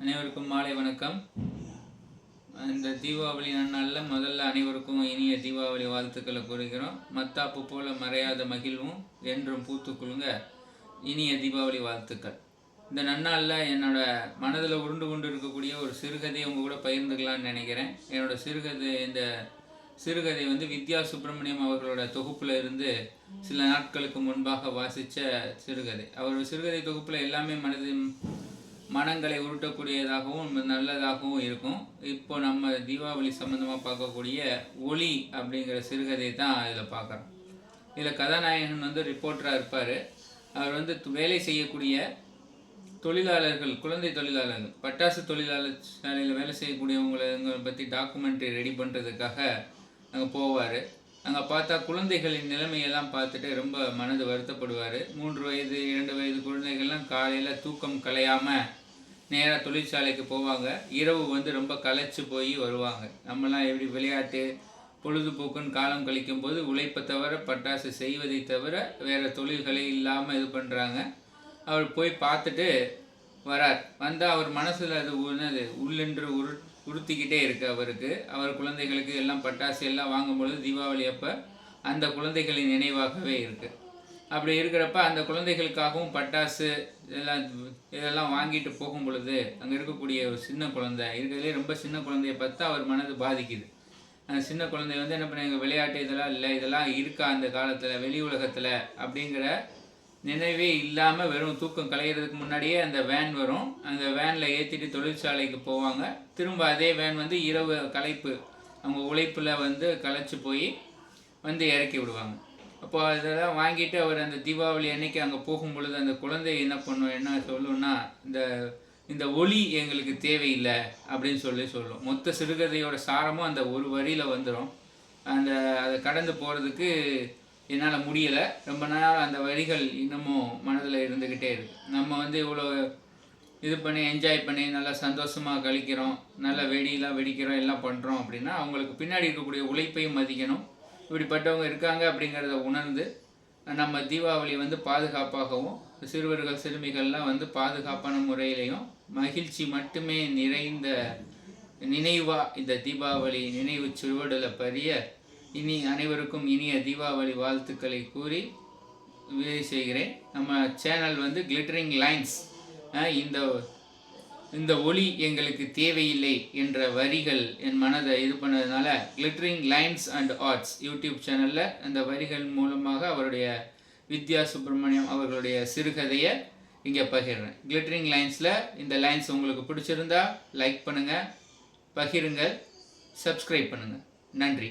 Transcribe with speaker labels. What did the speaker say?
Speaker 1: அனைவருக்கும் மாலை வணக்கம். இந்த தீபாவளி நன்னாளில் முதல்ல அனைவருக்கும் இனிய தீபாவளி வாழ்த்துக்களை கூறுகிறோம். மத்தாப்பு போல மறையாத மகிழ்வும் என்றும் பூத்து குலுங்க இனிய தீபாவளி வாழ்த்துக்கள். இந்த நன்னாளில் என்னோட மனதில் உருண்டு கொண்டு இருக்கக்கூடிய ஒரு சிறுகதையை உங்கள் கூட பகிர்ந்துக்கலாம்னு நினைக்கிறேன். என்னோட சிறுகதை இந்த சிறுகதை வந்து வித்யா சுப்பிரமணியம் அவர்களோட தொகுப்பில் இருந்து சில நாட்களுக்கு முன்பாக வாசித்த சிறுகதை. அவர் சிறுகதை தொகுப்பில் எல்லாமே மனதின் மனங்களை உருட்டக்கூடியதாகவும் நல்லதாகவும் இருக்கும். இப்போ நம்ம தீபாவளி சம்மந்தமாக பார்க்கக்கூடிய ஒளி அப்படிங்கிற சிறுகதை தான் இதில் பார்க்குறோம். இதில் கதாநாயகன் வந்து ரிப்போர்ட்டராக இருப்பார். அவர் வந்து வேலை செய்யக்கூடிய தொழிலாளர்கள் குழந்தை தொழிலாளர்கள் பட்டாசு தொழிலாளர் சாலையில் வேலை செய்யக்கூடியவங்களை பற்றி டாக்குமெண்ட்ரி ரெடி பண்ணுறதுக்காக அங்கே போவார். அங்கே பார்த்தா குழந்தைகளின் நிலைமையெல்லாம் பார்த்துட்டு ரொம்ப மனது வருத்தப்படுவார். மூன்று வயது இரண்டு வயது குழந்தைகள்லாம் காலையில் தூக்கம் கலையாமல் நேராக தொழிற்சாலைக்கு போவாங்க. இரவு வந்து ரொம்ப களைச்சு போய் வருவாங்க. நம்மலாம் எப்படி விளையாட்டு பொழுதுபோக்குன்னு காலம் கழிக்கும் போது உழைப்பை தவிர பட்டாசு செய்வதை தவிர வேறு தொழில்களை இல்லாமல் இது பண்ணுறாங்க அவர் போய் பார்த்துட்டு வரார். வந்தால் அவர் மனசில் அது என்னது? உள்ளென்று உரு உறுத்திக்கிட்டே இருக்கு அவருக்கு. அவர் குழந்தைகளுக்கு எல்லாம் பட்டாசு எல்லாம் வாங்கும்பொழுது தீபாவளி அப்போ அந்த குழந்தைகளின் நினைவாகவே இருக்குது அப்படி இருக்கிறப்ப அந்த குழந்தைகளுக்காகவும் பட்டாசு இதெல்லாம் இதெல்லாம் வாங்கிட்டு போகும் பொழுது அங்கே இருக்கக்கூடிய ஒரு சின்ன குழந்தை இருக்கிறதுலே ரொம்ப சின்ன குழந்தைய பார்த்தா அவர் மனது பாதிக்குது. அந்த சின்ன குழந்தை வந்து என்ன பண்ணுறாங்க விளையாட்டு இதெல்லாம் இல்லை இதெல்லாம் இருக்கா அந்த காலத்தில் வெளி உலகத்தில் அப்படிங்கிற நினைவே இல்லாமல் வெறும் தூக்கம் கலையிறதுக்கு முன்னாடியே அந்த வேன் வரும். அந்த வேனில் ஏற்றிட்டு தொழிற்சாலைக்கு போவாங்க. திரும்ப அதே வேன் வந்து இரவு களைப்பு அவங்க உழைப்பில் வந்து கலைச்சி போய் வந்து இறக்கி விடுவாங்க. அப்போ அதெல்லாம் வாங்கிட்டு அவர் அந்த தீபாவளி அன்னைக்கு அங்கே போகும் பொழுது அந்த குழந்தை என்ன பண்ணும் என்ன சொல்லுன்னா இந்த இந்த ஒளி எங்களுக்கு தேவையில்லை அப்படின்னு சொல்லி சொல்லும். மொத்த சிறுகதையோட சாரமும் அந்த ஒரு வரியில் வந்துடும் அந்த அதை கடந்து போகிறதுக்கு என்னால் முடியலை. ரொம்ப நாள் அந்த வரிகள் இன்னமும் மனதில் இருந்துக்கிட்டே இருக்கு. நம்ம வந்து இவ்வளோ இது பண்ணி என்ஜாய் பண்ணி நல்லா சந்தோஷமாக கழிக்கிறோம். நல்லா வெடியெலாம் வெடிக்கிறோம் எல்லாம் பண்ணுறோம் அப்படின்னா அவங்களுக்கு பின்னாடி இருக்கக்கூடிய உழைப்பையும் மதிக்கணும். இப்படிப்பட்டவங்க இருக்காங்க அப்படிங்கிறத உணர்ந்து நம்ம தீபாவளி வந்து பாதுகாப்பாகவும் சிறுவர்கள் சிறுமிகள்லாம் வந்து பாதுகாப்பான முறையிலையும் மகிழ்ச்சி மட்டுமே நிறைந்த நினைவாக இந்த தீபாவளி நினைவு சுவடுல பரிய இனி அனைவருக்கும் இனிய தீபாவளி வாழ்த்துக்களை கூறி விதை செய்கிறேன். நம்ம சேனல் வந்து கிளிட்டரிங் லைன்ஸ் இந்த இந்த ஒளி எங்களுக்கு தேவையில்லை என்ற வரிகள் என் மனதை இது பண்ணதுனால glittering lines and arts YouTube சேனலில் அந்த வரிகள் மூலமாக அவருடைய வித்யா சுப்பிரமணியம் அவர்களுடைய சிறுகதையை இங்கே பகிர்றேன். கிளிட்டரிங் லைன்ஸில் இந்த லைன்ஸ் உங்களுக்கு பிடிச்சிருந்தா லைக் பண்ணுங்கள் பகிருங்கள் சப்ஸ்கிரைப் பண்ணுங்கள் நன்றி.